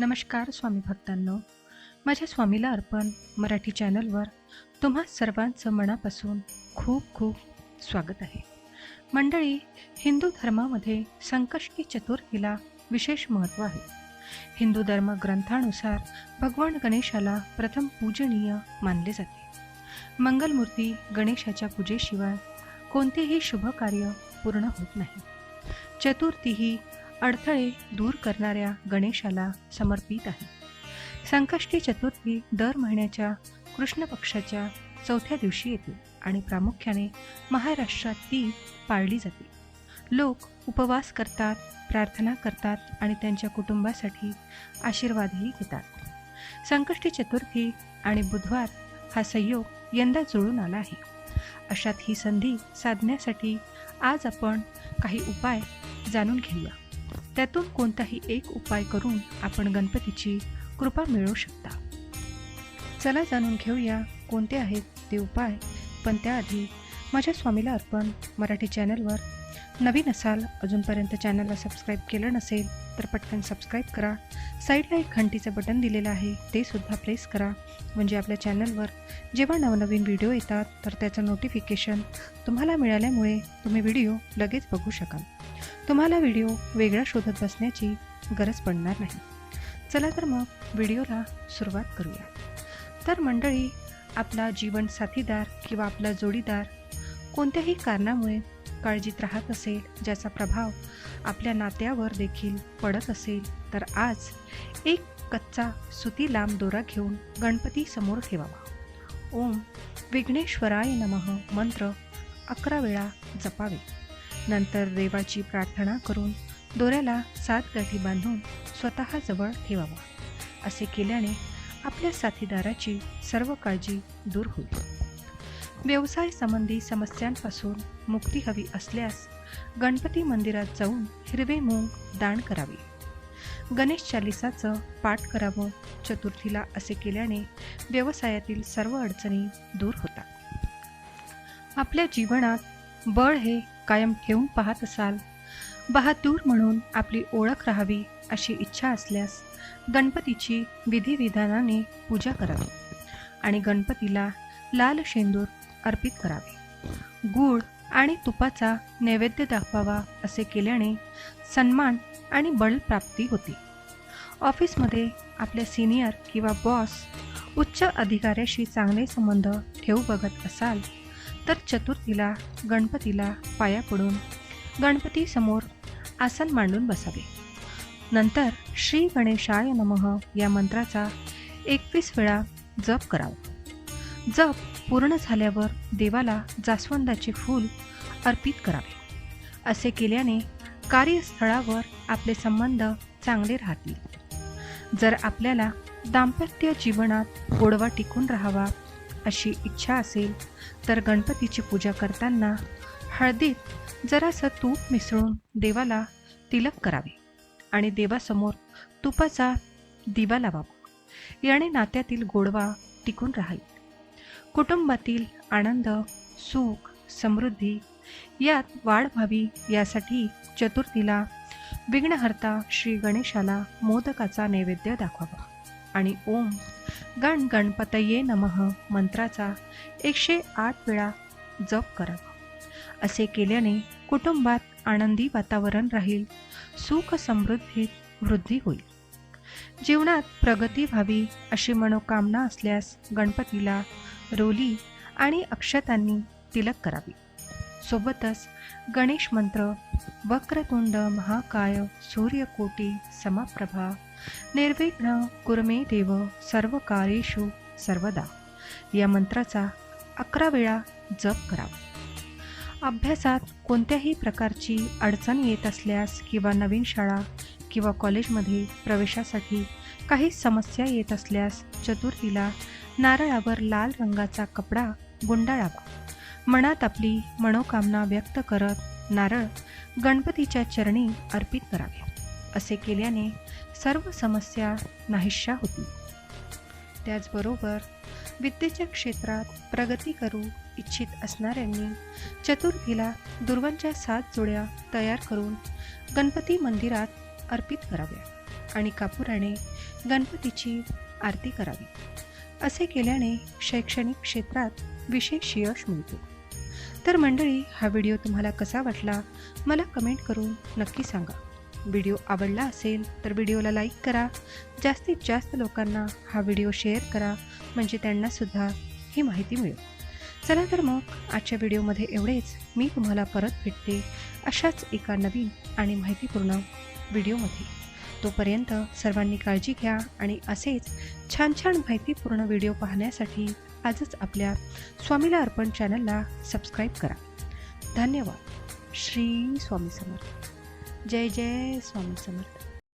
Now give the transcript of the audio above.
नमस्कार स्वामी भक्तांनो. माझ्या स्वामीला अर्पण मराठी चॅनलवर तुम्हा सर्वांचं मनापासून खूप खूप स्वागत आहे. मंडळी हिंदू धर्मामध्ये संकष्टी चतुर्थीला विशेष महत्त्व आहे. हिंदू धर्म ग्रंथानुसार भगवान गणेशाला प्रथम पूजनीय मानले जाते. मंगलमूर्ती गणेशाच्या पूजेशिवाय कोणतेही शुभ कार्य पूर्ण होत नाही. चतुर्थी ही अडथळे दूर करणाऱ्या गणेशाला समर्पित आहे. संकष्टी चतुर्थी दर महिन्याच्या कृष्ण पक्षाच्या चौथ्या दिवशी येते आणि प्रामुख्याने महाराष्ट्रात ती पाळली जाते. लोक उपवास करतात प्रार्थना करतात आणि त्यांच्या कुटुंबासाठी आशीर्वादही घेतात. संकष्टी चतुर्थी आणि बुधवार हा संयोग यंदा जुळून आला आहे. अशात ही संधी साधण्यासाठी आज आपण काही उपाय जाणून घेऊया. त्यातून कोणताही एक उपाय करून आपण गणपतीची कृपा मिळवू शकता. चला जाणून घेऊया कोणते आहेत ते उपाय पण त्याआधी माझ्या स्वामीला अर्पण मराठी चॅनलवर नवीन असाल अजूनपर्यंत चॅनलला सबस्क्राईब केलं नसेल तर पटकन सबस्क्राईब करा. साईडला एक घंटीचं बटन दिलेलं आहे ते सुद्धा प्रेस करा. म्हणजे आपल्या चॅनलवर जेव्हा नवनवीन व्हिडिओ येतात तर त्याचं नोटिफिकेशन तुम्हाला मिळाल्यामुळे तुम्ही व्हिडिओ लगेच बघू शकाल. तुम्हाला व्हिडिओ वेगळा शोधत बसण्याची गरज पडणार नाही. चला तर मग व्हिडिओला सुरुवात करूया. तर मंडळी आपला जीवन साथीदार किंवा आपला जोडीदार कोणत्याही कारणामुळे काळजीत राहत असेल ज्याचा प्रभाव आपल्या नात्यावर देखील पडत असेल तर आज एक कच्चा सुती लांब दोरा घेऊन गणपती समोर ठेवावा. ओम विघ्नेश्वराय नमः. मंत्र अकरा वेळा जपावे. नंतर देवाची प्रार्थना करून दोऱ्याला सात गाठी बांधून स्वतःजवळ ठेवावा. असे केल्याने आपल्या साथीदाराची सर्व काळजी दूर होईल. व्यवसाय संबंधी समस्यांपासून मुक्ती हवी असल्यास गणपती मंदिरात जाऊन हिरवे मूग दान करावे. गणेश चालिसाचं पाठ करावं चतुर्थीला असे केल्याने व्यवसायातील सर्व अडचणी दूर होतात. आपल्या जीवनात बळ हे कायम ठेवून पाहत असाल बहादूर म्हणून आपली ओळख राहावी अशी इच्छा असल्यास गणपतीची विधिविधानाने पूजा करावी आणि गणपतीला लाल शेंदूर अर्पित करावे. गूळ आणि तुपाचा नैवेद्य दाखवावा असे केल्याने सन्मान आणि बळप्राप्ती होती. ऑफिसमध्ये आपले सिनियर किंवा बॉस उच्च अधिकाऱ्याशी चांगले संबंध ठेवू बघत असाल तर चतुर्थीला गणपतीला पाया पडून गणपतीसमोर आसन मांडून बसावे. नंतर श्री गणेशाय नमः या मंत्राचा एकवीस वेळा जप करावा. जप पूर्ण झाल्यावर देवाला जास्वंदाचे फूल अर्पित करावे. असे केल्याने कार्यस्थळावर आपले संबंध चांगले राहतील. जर आपल्याला दाम्पत्य जीवनात गोडवा टिकून राहावा अशी इच्छा असेल तर गणपतीची पूजा करताना हळदीत जरासं तूप मिसळून देवाला तिलक करावे आणि देवासमोर तुपाचा दिवा लावावा. याने नात्यातील गोडवा टिकून राहील. कुटुंबातील आनंद सुख समृद्धी यात वाढ व्हावी यासाठी चतुर्थीला विघ्नहर्ता श्री गणेशाला मोदकाचा नैवेद्य दाखवावा. आणि ओम गण गणपतये नमः मंत्राचा एकशे आठ वेळा जप करावा. असे केल्याने कुटुंबात आनंदी वातावरण राहील सुख समृद्धीत वृद्धी होईल. जीवनात प्रगती व्हावी अशी मनोकामना असल्यास गणपतीला रोली आणि अक्षतांनी तिलक करावी. सोबतच गणेश मंत्र वक्रतुंड महाकाय सूर्यकोटी समप्रभा निर्विघ्न कुर्मे देव सर्व कार्येषु सर्वदा या मंत्राचा अकरा वेळा जप करावा. अभ्यासात कोणत्याही प्रकारची अडचण येत असल्यास किंवा नवीन शाळा किंवा कॉलेजमध्ये प्रवेशासाठी काही समस्या येत असल्यास चतुर्थीला नारळावर लाल रंगाचा कपडा गुंडाळावा. मनात आपली मनोकामना व्यक्त करत नारळ गणपतीच्या चरणी अर्पित करावे. असे केल्याने सर्व समस्या नाहीशा होती त्याचबरोबर विद्येच्या क्षेत्रात प्रगती करू इच्छित असणाऱ्यांनी चतुर्थीला दुर्वांच्या सात जोड्या तयार करून गणपती मंदिरात अर्पित कराव्या आणि कापुराने गणपतीची आरती करावी. असे केल्याने शैक्षणिक क्षेत्रात विशेष यश मिळतो. तर मंडळी हा व्हिडिओ तुम्हाला कसा वाटला? मला कमेंट करून नक्की सांगा. व्हिडिओ आवडला असेल तर व्हिडिओला लाईक करा. जास्तीत जास्त लोकांना हा व्हिडिओ शेअर करा. म्हणजे त्यांनासुद्धा ही माहिती मिळेल. चला तर मग आजच्या व्हिडिओमध्ये एवढेच. मी तुम्हाला परत भेटते अशाच एका नवीन आणि माहितीपूर्ण व्हिडिओमध्ये. तोपर्यंत सर्वांनी काळजी घ्या आणि असेच छान छान माहितीपूर्ण व्हिडिओ पाहण्यासाठी आजच आपल्या स्वामीला अर्पण चॅनलला सबस्क्राईब करा. धन्यवाद. श्री स्वामी समर्थ. जय जय स्वामी समर्थ.